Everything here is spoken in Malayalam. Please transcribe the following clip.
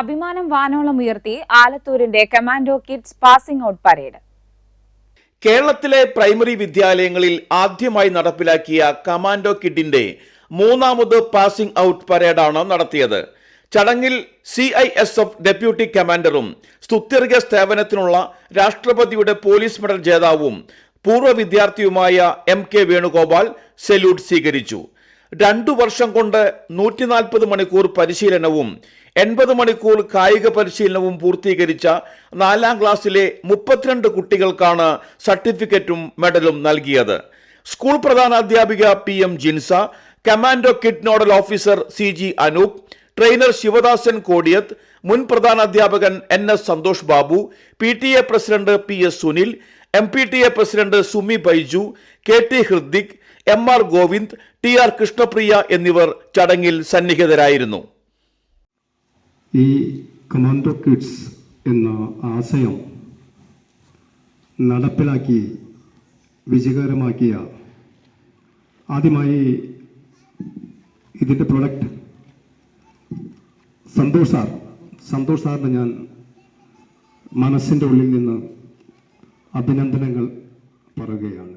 അഭിമാനം വാനോളം ഉയർത്തി ആലത്തൂരിന്റെ commando kids passing out parade. കേരളത്തിലെ പ്രൈമറി വിദ്യാലയങ്ങളിൽ ആദ്യമായി നടപ്പിലാക്കിയ കമാൻഡോ കിഡിന്റെ മൂന്നാമത് പാസിംഗ് ഔട്ട് പരേഡാണ് നടത്തിയത്. ചടങ്ങിൽ C I S F deputy കമാൻഡറും സ്തുത്യർഗ സേവനത്തിനുള്ള രാഷ്ട്രപതിയുടെ പോലീസ് മെഡൽ ജേതാവും പൂർവ വിദ്യാർത്ഥിയുമായ എം കെ വേണുഗോപാൽ സല്യൂട്ട് സ്വീകരിച്ചു. രണ്ടു വർഷം കൊണ്ട് നൂറ്റി നാൽപ്പത് മണിക്കൂർ പരിശീലനവും എൺപത് മണിക്കൂർ കായിക പരിശീലനവും പൂർത്തീകരിച്ച നാലാം ക്ലാസ്സിലെ മുപ്പത്തിരണ്ട് കുട്ടികൾക്കാണ് സർട്ടിഫിക്കറ്റും മെഡലും നൽകിയത്. School പ്രധാനാധ്യാപിക P M Jinsa commando kid nodal officer C G Anoop trainer Sivadasan Kodiyath മുൻ പ്രധാനാധ്യാപകൻ N S Santhosh Babu P T A president P S Sunil M P T A president Sumi Baiju K T Hridik M R Govind T R Krishnapriya എന്നിവർ ചടങ്ങിൽ സന്നിഹിതരായിരുന്നു. ഈ കമാൻഡോ കിഡ്സ് എന്ന ആശയം നടപ്പിലാക്കി വിജയകരമാക്കിയ ആദ്യമായി ഇതിന്റെ പ്രൊഡക്റ്റ് സന്തോഷ് സാർ സന്തോഷ് സാറിന് ഞാൻ മനസ്സിന്റെ ഉള്ളിൽ നിന്ന് അഭിനന്ദനങ്ങൾ പറയുകയാണ്.